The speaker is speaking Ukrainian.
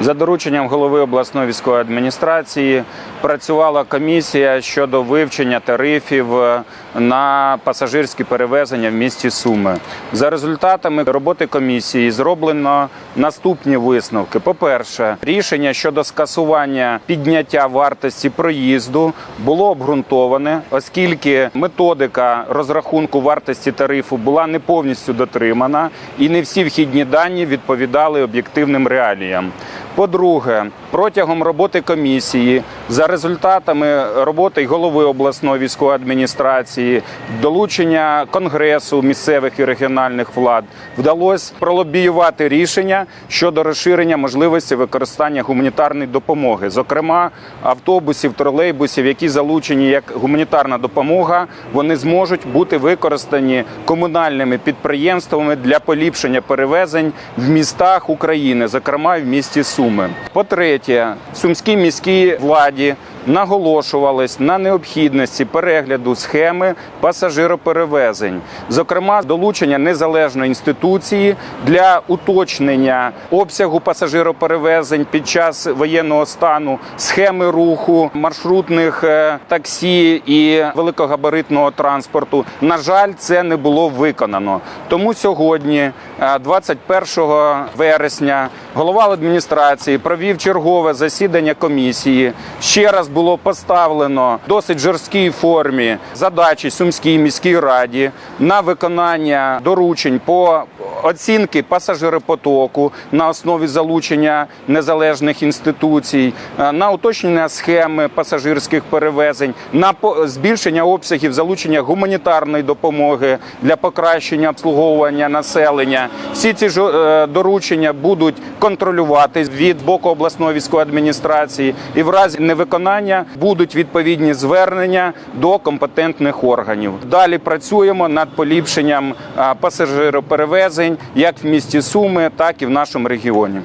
За дорученням голови обласної військової адміністрації працювала комісія щодо вивчення тарифів е, на пасажирські перевезення в місті Суми. За результатами роботи комісії зроблено наступні висновки. По-перше, рішення щодо скасування підняття вартості проїзду було обґрунтоване, оскільки методика розрахунку вартості тарифу була не повністю дотримана, і не всі вхідні дані відповідали об'єктивним реаліям. По-друге, протягом роботи комісії за результатами роботи голови обласної військової адміністрації, долучення конгресу місцевих і регіональних влад вдалося пролобіювати рішення щодо розширення можливості використання гуманітарної допомоги, зокрема автобусів, тролейбусів, які залучені як гуманітарна допомога, вони зможуть бути використані комунальними підприємствами для поліпшення перевезень в містах України, зокрема в місті Суми. По-третє, сумській міській владі наголошувались на необхідності перегляду схеми пасажироперевезень, зокрема долучення незалежної інституції для уточнення обсягу пасажироперевезень під час воєнного стану, схеми руху маршрутних е, таксі і великогабаритного транспорту. На жаль, це не було виконано. Тому сьогодні, е, 21 вересня, голова адміністрації провів чергове засідання комісії. Ще раз було поставлено в досить жорсткій формі задачі Сумській міській раді на виконання доручень по оцінки пасажиропотоку на основі залучення незалежних інституцій, е, на уточнення схеми пасажирських перевезень, на збільшення обсягів залучення гуманітарної допомоги для покращення обслуговування населення. Всі ці ж е, доручення будуть контролюватись від боку обласної військової адміністрації, і в разі невиконання будуть відповідні звернення до компетентних органів. Далі працюємо над поліпшенням е, пасажироперевезень як в місті Суми, так і в нашому регіоні.